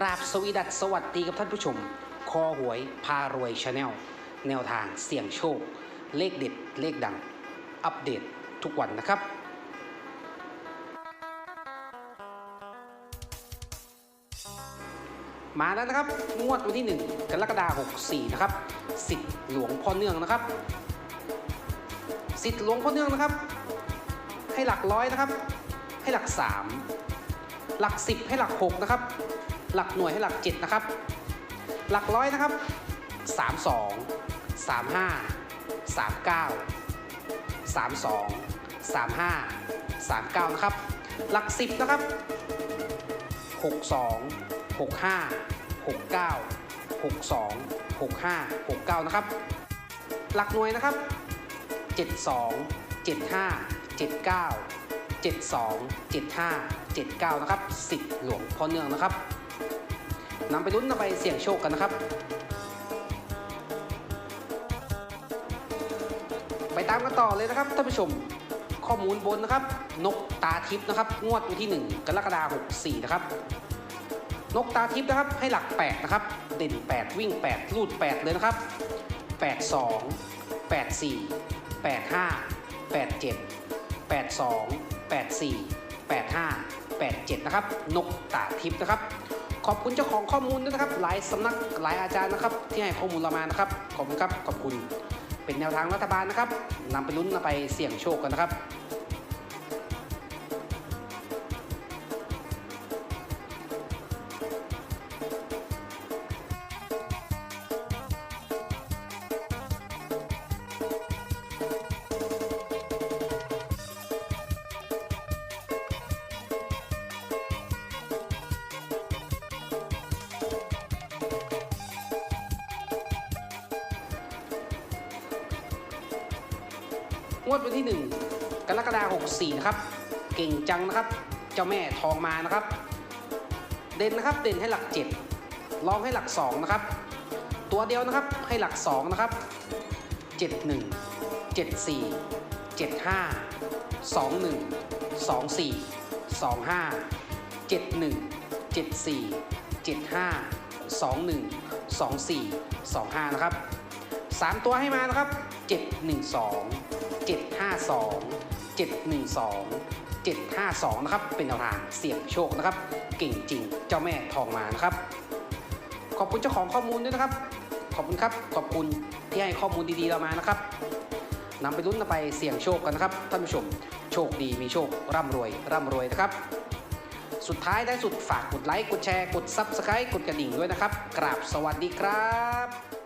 กราบสวีดัสสวัสดีกับท่านผู้ชม คอหวยพารวยชาแนลแนวทางเสี่ยงโชค เลขเด็ด เลขดัง อัปเดตทุกวันนะครับ มาแล้วนะครับ งวดวันที่ 1 กรกฎาคม64 นะครับสิทธิ์หลวงพ่อเนื่องนะครับสิทธิ์หลวงพ่อเนื่องนะครับ ให้หลักร้อยนะครับ ให้หลัก 3 หลัก 10 ให้หลัก 6 นะครับ หลักหน่วยให้หลัก 7 นะครับ หลักร้อยนะครับ 32 35 39 32 35 39 นะครับ หลัก 10 นะครับ 62 65 69 62 65 69 นะครับ หลักหน่วยนะครับ 72 75 79 72 75 79 นะครับสิทธิ์หลวงพ่อเนื่องนะครับ นำไปลุ้นนำไปเสี่ยงโชคกันนะครับ ไปตามกันต่อเลยนะครับท่านผู้ชมข้อมูลบนนะครับ นกตาทิพย์นะครับ งวดวันที่ 1 กรกฎาคม64 นะครับ นกตาทิพย์นะครับให้หลัก 8 นะครับ เด่น 8 วิ่ง8รูด 8 เลยนะครับ 82 84 85 87 82 84 85 87 นะครับ นกตาทิพย์นะครับ ขอบคุณเจ้าของข้อมูลด้วยนะครับ หลายสำนักหลายอาจารย์นะครับ ที่ให้ข้อมูลเรามานะครับ ขอบคุณครับ ขอบคุณ เป็นแนวทางรัฐบาลนะครับนำไปลุ้นนำไปเสี่ยงโชคกันนะครับ งวดวันที่ 1 กรกฎาคม64 นะครับ เก่งจังนะครับ เจ้าแม่ทองมานะครับ เด่นนะครับ เด่นให้หลัก 7 ลองให้หลัก 2 นะครับ ตัวเดียวนะครับให้หลัก 2 นะครับ 71 74 75 21 24 25 71 74 75 21 24 25 นะครับ 3 ตัวให้มานะครับ 712 752 712 752 นะครับ เป็นแนวทางเสี่ยงโชคนะครับ เก่งจริงเจ้าแม่ทองมานะครับ ขอบคุณเจ้าของข้อมูลด้วยนะครับ ขอบคุณครับ ขอบคุณที่ให้ข้อมูลดีๆเรามานะครับนำไปลุ้นไปเสี่ยงโชคกันนะครับท่านผู้ชม โชคดีมีโชค ร่ำรวย ร่ำรวยนะครับ สุดท้ายได้สุดฝากกดไลค์ กดแชร์ กด Subscribe กดกระดิ่งด้วยนะครับ กราบสวัสดีครับ